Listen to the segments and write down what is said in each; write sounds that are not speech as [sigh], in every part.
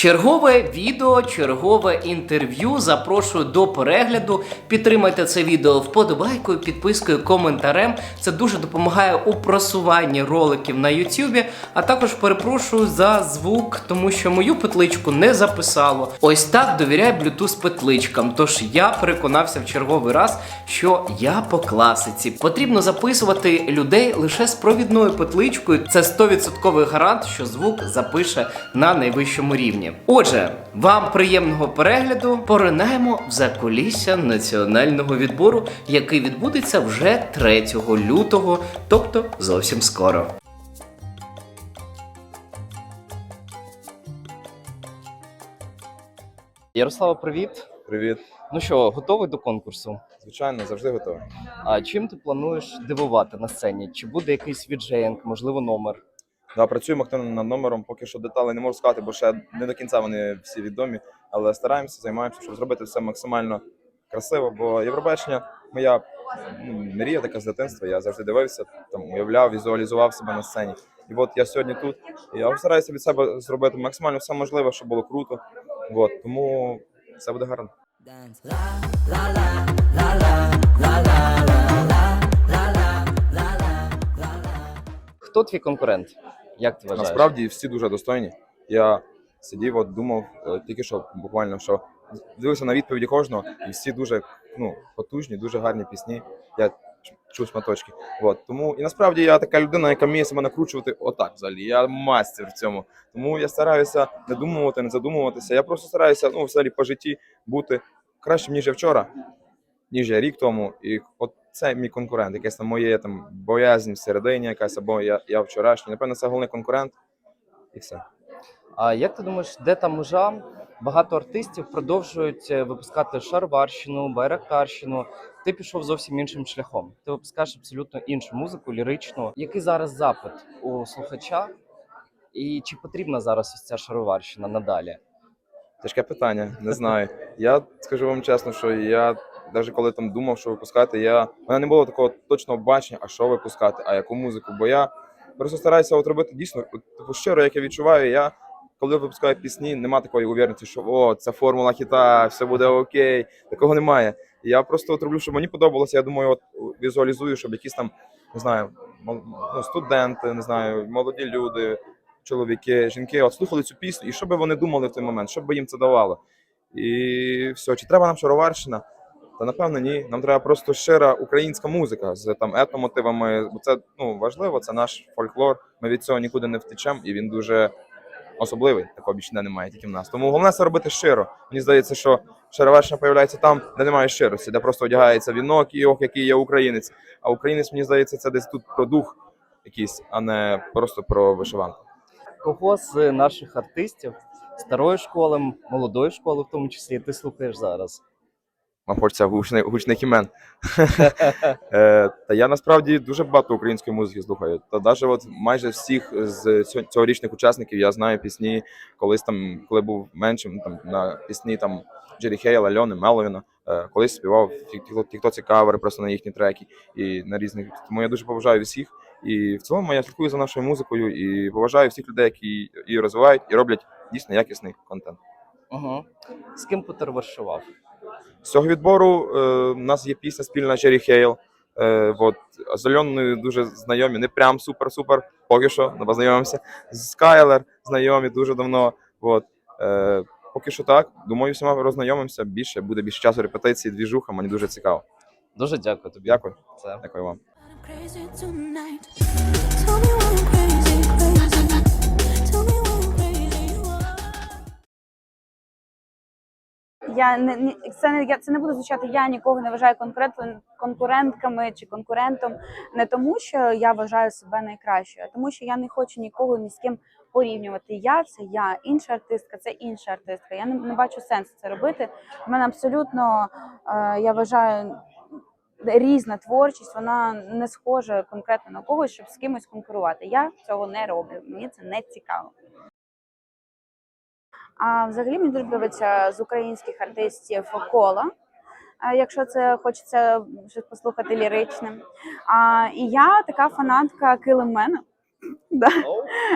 Чергове відео, чергове інтерв'ю. Запрошую до перегляду. Підтримайте це відео вподобайкою, підпискою, коментарем. Це дуже допомагає у просуванні роликів на Ютубі. А також перепрошую за звук, тому що мою петличку не записало. Ось так довіряй Bluetooth петличкам. Тож я переконався в черговий раз, що я по класиці. Потрібно записувати людей лише з провідною петличкою. Це 100% гарант, що звук запише на найвищому рівні. Отже, вам приємного перегляду. Поринаємо в закулісся національного відбору, який відбудеться вже 3 лютого, тобто зовсім скоро. Ярослава, привіт. Привіт. Ну що, готовий до конкурсу? Звичайно, завжди готовий. А чим ти плануєш дивувати на сцені? Чи буде якийсь віджеєнг, можливо, номер? Да, Працюємо активно над номером. Поки що деталі не можу сказати, бо ще не до кінця вони всі відомі. Але стараємося, займаємося, щоб зробити все максимально красиво. Бо Євробачення моя мрія така з дитинства. Я завжди дивився, там уявляв, візуалізував себе на сцені. І от я сьогодні тут. Я стараюся від себе зробити максимально все можливе, щоб було круто. От, тому все буде гарно. Хто твій конкурент? Як ти вважаєш? Насправді всі дуже достойні. Я сидів, от думав е, тільки що буквально, що дивився на відповіді кожного, і всі дуже ну, потужні, дуже гарні пісні. Я чув шматочки. От. Тому і насправді я така людина, яка вміє себе накручувати отак взагалі. Я мастер в цьому. Тому я стараюся не думувати, не задумуватися. Я просто стараюся ну, взагалі по житті бути кращим, ніж я вчора, ніж рік тому. І от це мій конкурент, якась там моє там боязнь всередині, якась або я, я вчорашній. Напевно, це головний конкурент. І все. А як ти думаєш, де та межа? Багато артистів продовжують е, випускати шарварщину, байрактарщину. Ти пішов зовсім іншим шляхом. Ти випускаєш абсолютно іншу музику, ліричну. Який зараз запит у слухача? І чи потрібна зараз ось ця шароварщина надалі? Тяжке питання, не знаю. Я скажу вам чесно, що я навіть коли там думав, що випускати, я в мене не було такого точного бачення, а що випускати, а яку музику. Бо я просто стараюся от робити дійсно типу, щиро, як я відчуваю. Я коли випускаю пісні, нема такої уверенності, що о, це формула хіта, все буде окей. Такого немає. Я просто от роблю, щоб мені подобалося. Я думаю, от візуалізую, щоб якісь там не знаю, ну, студенти, не знаю, молоді люди, чоловіки, жінки, от слухали цю пісню, і що би вони думали в той момент, що би їм це давало. І все, чи треба нам шароварщина? Та напевно ні. Нам треба просто щира українська музика з там етномотивами. Бо це ну важливо, це наш фольклор. Ми від цього нікуди не втечемо, і він дуже особливий. Такого більше ніде немає, тільки в нас. Тому головне це робити щиро. Мені здається, що шароварщина появляється там, де немає щирості, де просто одягається вінок і ох, який є українець. А українець, мені здається, це десь тут про дух якийсь, а не просто про вишиванку. Кого з наших артистів старої школи, молодої школи, в тому числі, ти слухаєш зараз? Вам хочеться гучних, гучних імен. [laughs] Е, Та я насправді дуже багато української музики слухаю. Та навіть от майже всіх з цьогорічних учасників я знаю пісні, колись там, коли був меншим, там на пісні там Джері Хейла, Льони, Меловіна. Е, Колись співав в тіктоці кавери просто на їхні треки і на різних. Тому я дуже поважаю всіх. І в цілому я слідкую за нашою музикою і поважаю всіх людей, які її розвивають і роблять дійсно якісний контент. Угу. З ким потоваришував? З цього відбору е, у нас є пісня спільна Черрі Хейл. Е, от, з Альоною дуже знайомі, не прям супер-супер, поки що не познайомимося. З Скайлер знайомі дуже давно. От, е, поки що так. Думаю, всіма роззнайомимося більше, буде більше часу репетиції, двіжуха, мені дуже цікаво. Дуже дякую тобі. Дякую, Це дякую вам. I'm crazy tonight. Я не, це не я це не буде звучати. Я нікого не вважаю конкурентом конкурентками чи конкурентом. Не тому, що я вважаю себе найкращою, а тому, що я не хочу нікого ні з ким порівнювати. Я це я, інша артистка, це інша артистка. Я не, не бачу сенсу це робити. У мене абсолютно е, я вважаю. Різна творчість, вона не схожа конкретно на когось, щоб з кимось конкурувати. Я цього не роблю. Мені це не цікаво. А взагалі мені дуже подобається з українських артистів кола. Якщо це хочеться щось послухати ліричне. А, і я така фанатка Килимена. [clears throat] Да.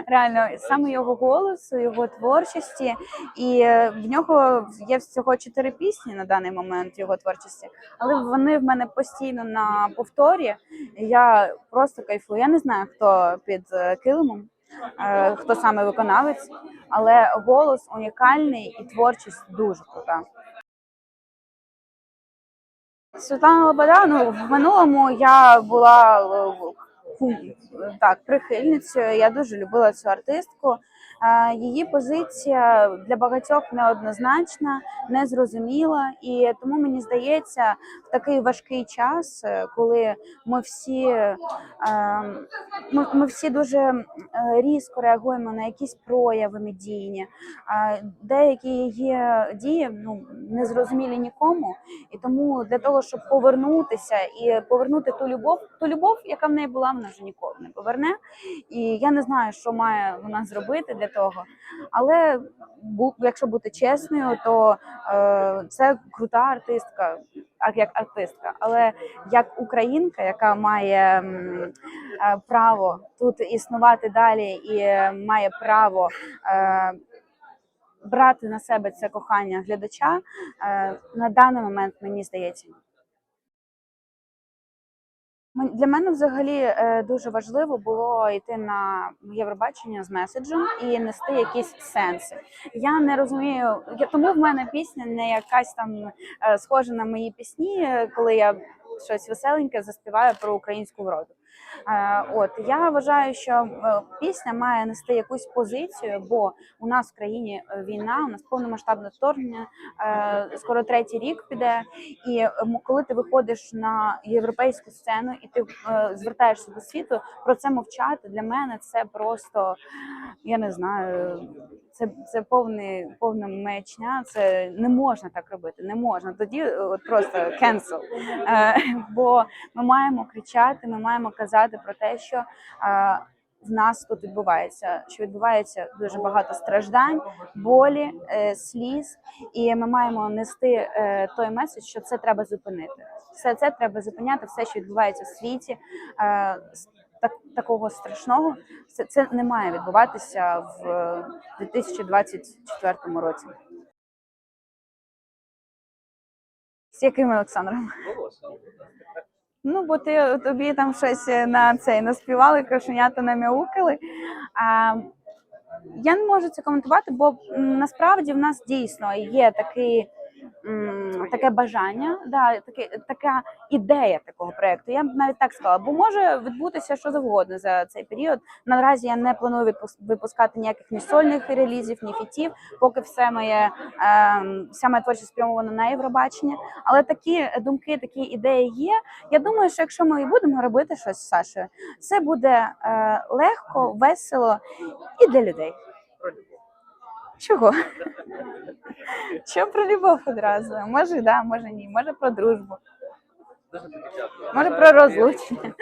Реально, саме його голосу, його творчості, і е, в нього є всього чотири пісні на даний момент його творчості, але вони в мене постійно на повторі. Я просто кайфую. Я не знаю, хто під е, килимом, е, хто саме виконавець, але голос унікальний і творчість дуже крута. Світлана Лобода, ну в минулому я була е, так прихильницею. Я дуже любила цю артистку. Її позиція для багатьох неоднозначна, незрозуміла, і тому мені здається, в такий важкий час, е, коли ми всі, е, ми, всі дуже е, різко реагуємо на якісь прояви медійні, деякі її дії ну незрозумілі нікому. І тому для того, щоб повернутися і повернути ту любов, ту любов, яка в неї була, вона вже ніколи не поверне. І я не знаю, що має вона зробити для того. Але якщо бути чесною, то е, це крута артистка, як артистка. Але як українка, яка має е, право тут існувати далі і має право. Е, Брати на себе це кохання глядача е, на даний момент мені здається. Для мене взагалі е, дуже важливо було йти на Євробачення з меседжем і нести якісь сенси. Я не розумію, я- тому в мене пісня не якась там е, схожа на мої пісні, е, коли я щось веселеньке заспіваю про українську вроду. Е, От я вважаю, що е, пісня має нести якусь позицію, бо у нас в країні е, війна, у нас повномасштабне вторгнення, скоро третій рік піде. І коли ти виходиш на європейську сцену і ти звертаєшся до світу, про це мовчати для мене це просто я не знаю. Це, це повний повна маячня. Це не можна так робити. Не можна. Тоді от просто cancel. Бо ми маємо кричати, ми маємо казати про те, що в нас тут відбувається, що відбувається дуже багато страждань, болі, е, сліз, і ми маємо нести е, той меседж, що це треба зупинити. Все це треба зупиняти, все, що відбувається в світі. Е, так, такого страшного це, це не має відбуватися в е, 2024 році. З яким Олександром? Ну, бо ти тобі там щось на цей наспівали, кошенята намяукали. А, я не можу це коментувати, бо насправді в нас дійсно є такий. Таке бажання, да, таке, така ідея такого проекту. Я б навіть так сказала, бо може відбутися що завгодно за цей період. Наразі я не планую випускати ніяких ні сольних релізів, ні фітів, поки все моє ем, вся моя творчість спрямована на Євробачення. Але такі думки, такі ідеї є. Я думаю, що якщо ми і будемо робити щось з Сашою, це буде е, легко, весело і для людей. Чого? Що про любов одразу? Може, да, може ні, може про дружбу. Може про розлучення.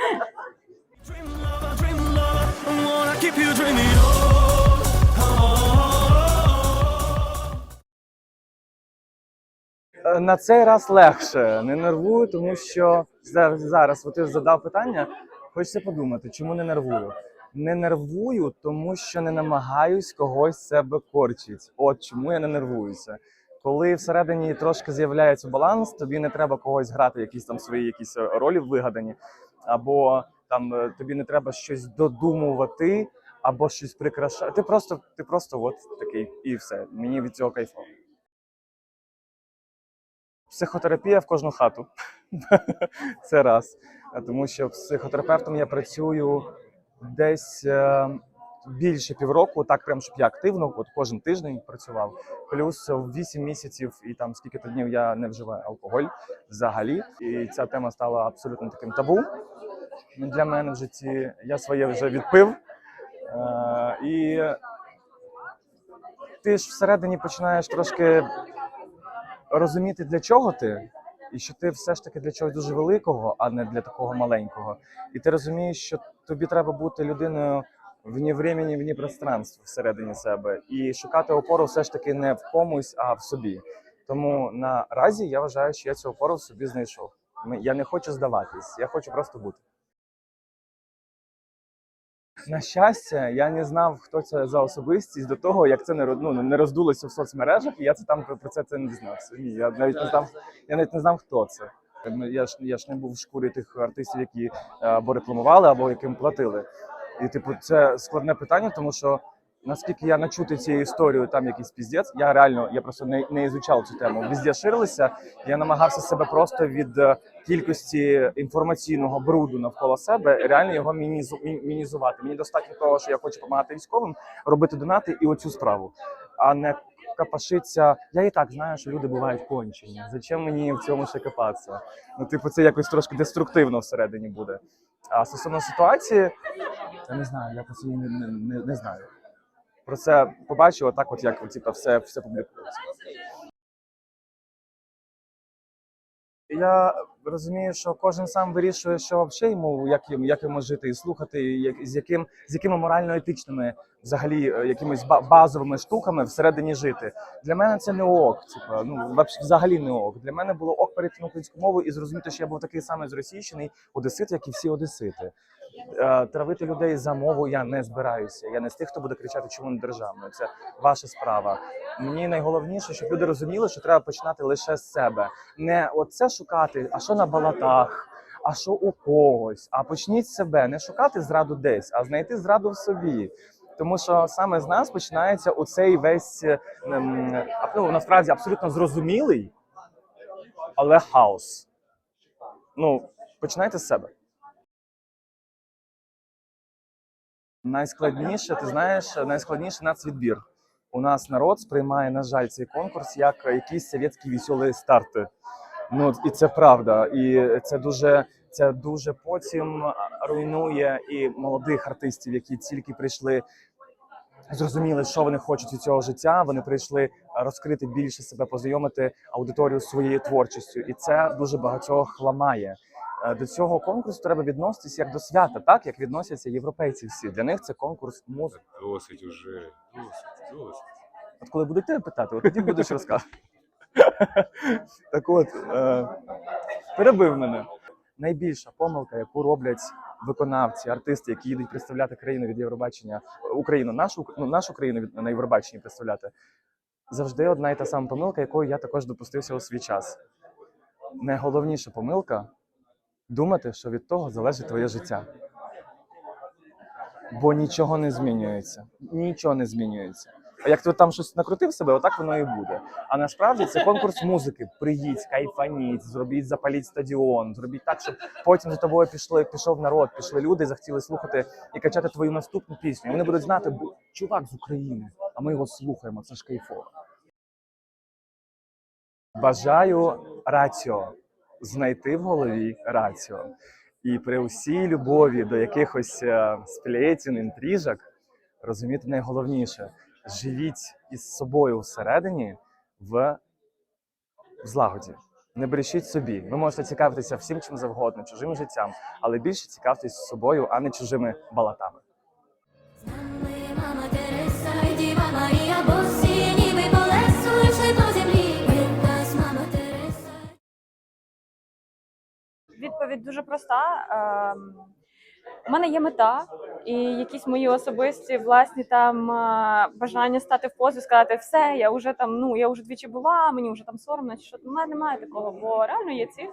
На цей раз легше, не нервую, тому що зараз, зараз от ти задав питання, хочеться подумати, чому не нервую. Не нервую, тому що не намагаюсь когось себе корчить. От чому я не нервуюся. Коли всередині трошки з'являється баланс, тобі не треба когось грати, якісь там свої якісь е, ролі вигадані, або там е, тобі не треба щось додумувати, або щось прикрашати. Ти просто, ти просто от такий, і все. Мені від цього кайфово. Психотерапія в кожну хату. [laughs] Це раз. Тому що психотерапевтом я працюю десь е, більше півроку, так прям щоб я активно, от кожен тиждень працював. Плюс в 8 місяців і там скільки то днів я не вживаю алкоголь взагалі. І ця тема стала абсолютно таким табу для мене в житті. Я своє вже відпив. Е, і ти ж всередині починаєш трошки розуміти, для чого ти, і що ти все ж таки для чогось дуже великого, а не для такого маленького. І ти розумієш, що тобі треба бути людиною вні времени, вні пространства всередині себе, і шукати опору все ж таки не в комусь, а в собі. Тому наразі я вважаю, що я цю опору в собі знайшов. Я не хочу здаватись, я хочу просто бути. На щастя, я не знав, хто це за особистість до того, як це не ну, не роздулося в соцмережах, і я це там про- про це, це не дізнався. Ні, я навіть не знав, я навіть не знав, хто це. Ну, Я ж я ж не був в шкурі тих артистів, які е, або рекламували, або яким платили. І типу, це складне питання, тому що наскільки я начути цією історією, там якийсь піздець, я реально я просто не, не ізучав цю тему. Везде ширилися. Я намагався себе просто від е, кількості інформаційного бруду навколо себе реально його мінізу, мінізувати. Мені достатньо того, що я хочу допомагати військовим, робити донати і оцю справу, а не капашиться. Я і так знаю, що люди бувають кончені. Зачем мені в цьому ще копатися? Ну, типу, це якось трошки деструктивно всередині буде. А стосовно ситуації, я не знаю, я про це не, не, не, не знаю. Про це побачив отак, от як типу, все, все публікується. Я розумію, що кожен сам вирішує, що взагалі йому як, йому- як йому жити і слухати, і як, з яким з якими морально-етичними взагалі е, якимись ба- базовими штуками всередині жити. Для мене це не ок. Типу, ну взагалі не ок. Для мене було ок перейти на українську мову і зрозуміти, що я був такий самий зросійщений одесит, як і всі одесити. Е, Травити людей за мову я не збираюся. Я не з тих, хто буде кричати, чому не державною. Це ваша справа. Мені найголовніше, щоб люди розуміли, що треба починати лише з себе. Не оце шукати, а що на балатах, а що у когось. А почніть себе, не шукати зраду десь, а знайти зраду в собі. Тому що саме з нас починається оцей весь ем, ну, насправді абсолютно зрозумілий, але хаос. Ну, починайте з себе. Найскладніше, ти знаєш, найскладніше нацвідбір. У нас народ сприймає, на жаль, цей конкурс як якісь совєтські веселі старти. Ну і це правда. І це дуже, це дуже потім руйнує і молодих артистів, які тільки прийшли, зрозуміли, що вони хочуть від цього життя. Вони прийшли розкрити більше себе, познайомити аудиторію своєю творчістю, і це дуже багатьох ламає. Е, До цього конкурсу треба відноситися як до свята, так як відносяться європейці всі. Для них це конкурс музики. Досить уже, досить, досить. От коли будуть тебе питати, от тоді будеш розказувати. [laughs] Так от, е, перебив мене. Найбільша помилка, яку роблять виконавці, артисти, які їдуть представляти країну від Євробачення, Україну, нашу, ну, нашу країну від, на Євробаченні представляти, завжди одна і та сама помилка, якою я також допустився у свій час. Найголовніша помилка думати, що від того залежить твоє життя. Бо нічого не змінюється. Нічого не змінюється. А як ти там щось накрутив себе, отак воно і буде. А насправді це конкурс музики. Приїдь, кайфаніть, зробіть запаліть стадіон, зробіть так, щоб потім за тобою пішли, пішов народ, пішли люди, захотіли слухати і качати твою наступну пісню. Вони будуть знати, чувак з України, а ми його слухаємо. Це ж кайфово. Бажаю раціо знайти в голові раціо. І при усій любові до якихось е, сплетін, інтрижок розуміти найголовніше живіть із собою всередині в злагоді. Не брешіть собі. Ви можете цікавитися всім чим завгодно, чужим життям, але більше цікавтесь собою, а не чужими балатами. Відповідь дуже проста. Ем, У мене є мета і якісь мої особисті власні там е, бажання стати в позу, сказати все, я вже там, ну я вже двічі була, мені вже там соромно. Чи що у мене немає такого, бо реально є ціль,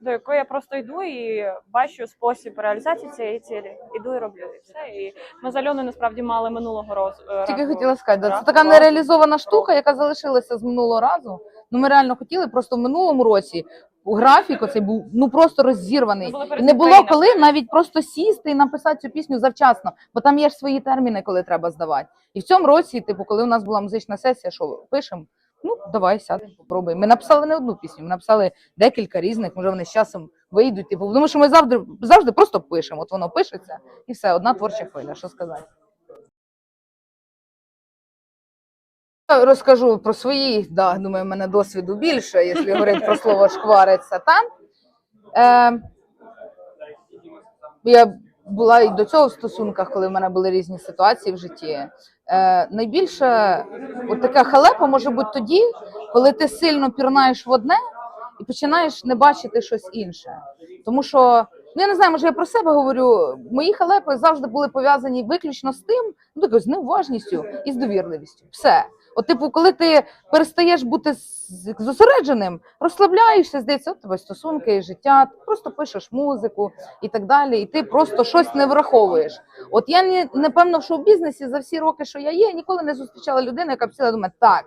до якої я просто йду і бачу спосіб реалізації цієї цілі. Іду і роблю і все. І ми з Альоною насправді мали минулого разу. е, Тільки разу- хотіла сказати, да, це така нереалізована штука, яка залишилася з минулого разу. Ну ми реально хотіли, просто в минулому році графік оцей був ну просто розірваний. І не було коли навіть просто сісти і написати цю пісню завчасно, бо там є ж свої терміни, коли треба здавати. І в цьому році, типу, коли у нас була музична сесія, що пишемо? Ну давай сядемо, попробуємо. Ми написали не одну пісню, ми написали декілька різних. Може вони з часом вийдуть. Типу, тому що ми завжди завжди просто пишемо. От воно пишеться, і все, одна творча хвиля. Що сказати? Розкажу про свої, да, думаю, в мене досвіду більше, якщо говорити про слово шквариться там. Е, я була і до цього в стосунках, коли в мене були різні ситуації в житті. Е, найбільше от така халепа може бути тоді, коли ти сильно пірнаєш в одне і починаєш не бачити щось інше. Тому що Ну, я не знаю, може я про себе говорю. Мої халепи завжди були пов'язані виключно з тим, ну такою з неуважністю і з довірливістю. Все. От, типу, коли ти перестаєш бути зосередженим, розслабляєшся, здається, от тебе стосунки, життя, ти просто пишеш музику і так далі, і ти просто щось не враховуєш. От я ні, напевно в шоу-бізнесі за всі роки, що я є, ніколи не зустрічала людину, яка б сіла думає, так.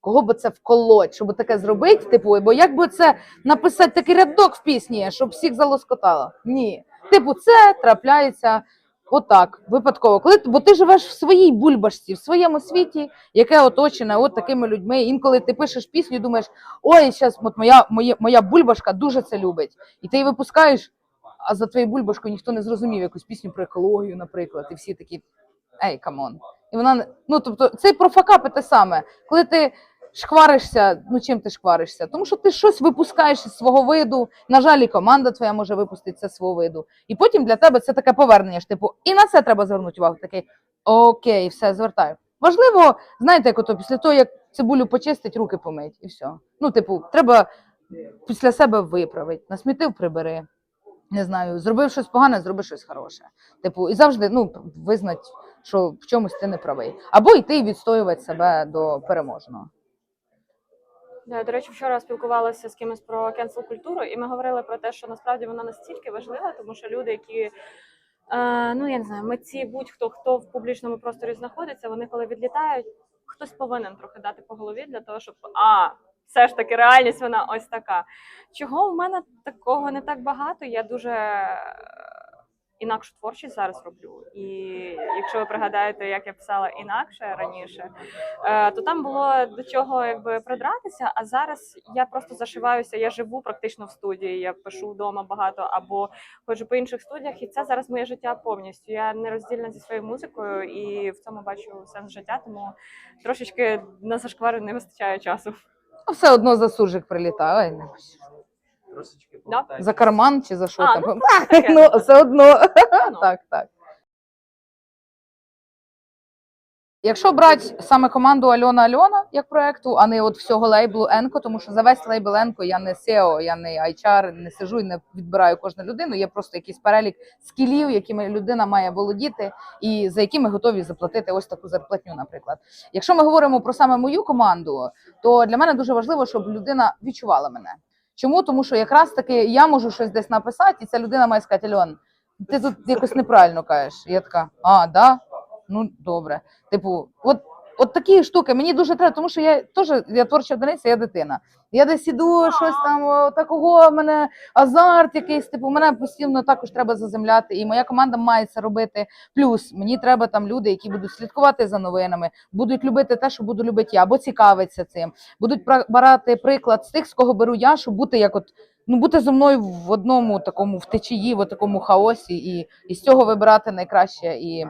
Кого би це вколоть, щоб таке зробити, типу, бо як би це написати такий рядок в пісні, щоб всіх залоскотало? Ні. Типу, це трапляється отак, випадково. Коли бо ти живеш в своїй бульбашці, в своєму світі, яке оточене от такими людьми. Інколи ти пишеш пісню, думаєш, ой, зараз от моя, моя, моя бульбашка дуже це любить. І ти її випускаєш, а за твоєю бульбашкою ніхто не зрозумів якусь пісню про екологію, наприклад, і всі такі, ей, камон. І вона ну тобто, це про факапи те саме. Коли ти шкваришся, ну чим ти шкваришся? Тому що ти щось випускаєш із свого виду. На жаль, і команда твоя може випустити це свого виду. І потім для тебе це таке повернення. ж, Типу, і на це треба звернути увагу. Такий окей, все, звертаю. Важливо, знаєте, як ото після того, як цибулю почистить, руки помить, і все. Ну, типу, треба після себе виправити, насмітив, прибери. Не знаю, зробив щось погане, зроби щось хороше. Типу, і завжди ну, визнать, що в чомусь ти не правий. Або йти і відстоювати себе до переможного. Да, До речі, вчора спілкувалася з кимось про кенсел культуру, і ми говорили про те, що насправді вона настільки важлива, тому що люди, які е, ну я не знаю, митці, будь-хто хто в публічному просторі знаходиться, вони коли відлітають, хтось повинен трохи дати по голові для того, щоб а. Все ж таки, реальність вона ось така. Чого в мене такого не так багато? Я дуже е, інакшу творчість зараз роблю. І якщо ви пригадаєте, як я писала інакше раніше, е, то там було до чого якби придратися. А зараз я просто зашиваюся. Я живу практично в студії. Я пишу вдома багато або ходжу по інших студіях, і це зараз моє життя повністю. Я не роздільна зі своєю музикою, і в цьому бачу сенс життя. Тому трошечки на зашквари не вистачає часу. А все одно за суржик прилітає. Не Да? За карман чи за що А, там? ну, [laughs] таке. ну, все одно. Ну. [laughs] так, так. Якщо брати саме команду Альона Альона як проекту, а не от всього лейблу Енко, тому що за весь лейбл Енко я не SEO, я не HR, не сижу і не відбираю кожну людину. Є просто якийсь перелік скілів, якими людина має володіти, і за які ми готові заплатити ось таку зарплатню, наприклад. Якщо ми говоримо про саме мою команду, то для мене дуже важливо, щоб людина відчувала мене. Чому? Тому що якраз таки я можу щось десь написати, і ця людина має сказати, Альон, ти тут якось неправильно кажеш. Я така, а, да? Ну, добре. Типу, от, от такі штуки мені дуже треба, тому що я теж я творча одиниця, я дитина. Я десь іду, щось там такого, в мене азарт якийсь, типу, мене постійно також треба заземляти, і моя команда має це робити. Плюс мені треба там люди, які будуть слідкувати за новинами, будуть любити те, що буду любити я, або цікавитися цим, будуть брати приклад з тих, з кого беру я, щоб бути як от. Ну, бути зі мною в одному такому в течії, в такому хаосі, і, і з цього вибирати найкраще і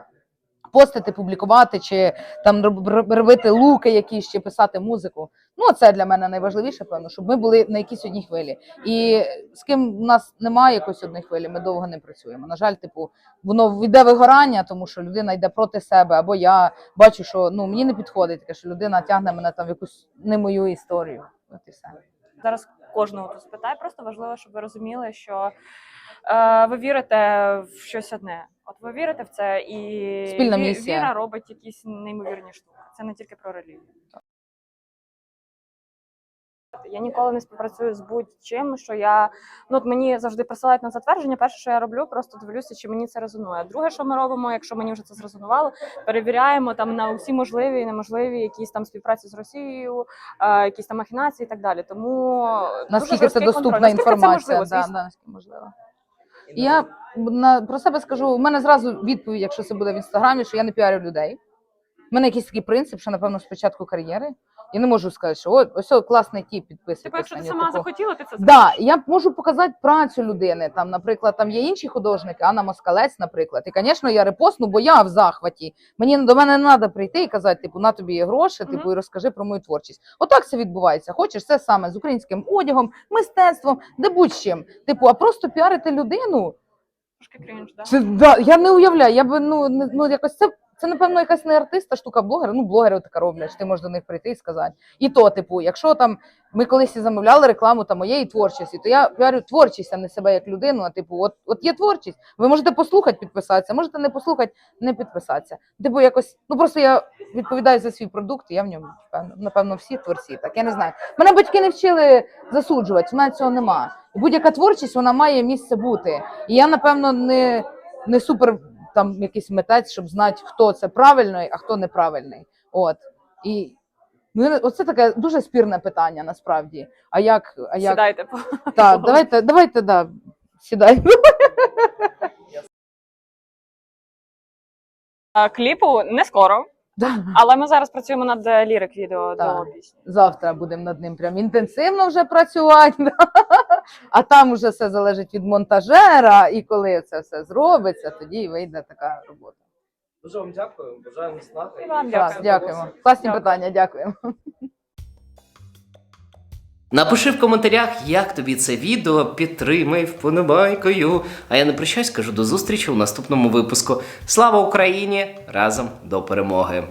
постити, публікувати, чи там роб- роб- робити луки якісь, чи писати музику. Ну, це для мене найважливіше, певно, щоб ми були на якійсь одній хвилі. І з ким у нас немає якоїсь одної хвилі, ми довго не працюємо. На жаль, типу, воно йде вигорання, тому що людина йде проти себе, або я бачу, що ну мені не підходить таке, що людина тягне мене там в якусь не мою історію. От і все. зараз кожного тут спитай. Просто важливо, щоб ви розуміли, що ви вірите в щось одне. От ви вірите в це, і Спільна ві- місія. віра робить якісь неймовірні штуки. Це не тільки про релігію. Я ніколи не співпрацюю з будь-чим, що я ну от мені завжди присилають на затвердження. Перше, що я роблю, просто дивлюся, чи мені це резонує. Друге, що ми робимо, якщо мені вже це зрезонувало, перевіряємо там на усі можливі і неможливі якісь там співпраці з Росією, е, якісь там махінації і так далі. Тому Наскільки дуже це жорсткий доступна контроль. Наскільки інформація? Це можливо, да, звісно. да, наскільки можливо. Я на, про себе скажу, у мене зразу відповідь, якщо це буде в інстаграмі, що я не піарю людей. У мене якийсь такий принцип, що напевно з початку кар'єри. Я не можу сказати, що о, ось о, класний тіп підписуйтесь. Типу, якщо ти сама нього. захотіла, ти це Да, я можу показати працю людини. Там, наприклад, там є інші художники, Анна Москалець, наприклад. І, звісно, я репостну, бо я в захваті. Мені до мене не треба прийти і казати, типу, на тобі є гроші, типу, і розкажи про мою творчість. Отак це відбувається. Хочеш це саме з українським одягом, мистецтвом, де будь-чим. Типу, а просто піарити людину. трошки крінж, да? Це да, я не уявляю. Я би ну, не- ну якось це це напевно якась не артиста, штука блогера. Ну, блогери така роблять, ти можеш до них прийти і сказати. І то, типу, якщо там ми колись замовляли рекламу там моєї творчості, то я піарю творчість, а не себе як людину. А типу, от, от є творчість. Ви можете послухати, підписатися, можете не послухати, не підписатися. Типу, якось, ну просто я відповідаю за свій продукт, і я в ньому напевно всі творці. Так я не знаю. Мене батьки не вчили засуджувати, в мене цього нема. І будь-яка творчість вона має місце бути. І я, напевно, не, не супер там якийсь митець, щоб знати, хто це правильний, а хто неправильний. От. І ну, оце таке дуже спірне питання насправді. А як, а як... Сідайте Так, давайте, давайте, да, сідайте. Кліпу не скоро, Да. але ми зараз працюємо над е, лірик відео до пісні. Завтра будемо над ним прям інтенсивно вже працювати. А там вже все залежить від монтажера, і коли це все зробиться, тоді й вийде така робота. Дуже вам дякую, бажаю наснаги. І вам дякую. дякуємо. Класні Дякую. питання, дякуємо. Напиши в коментарях, як тобі це відео, підтримай вподобайкою. А я не прощаюсь, кажу до зустрічі у наступному випуску. Слава Україні! Разом до перемоги!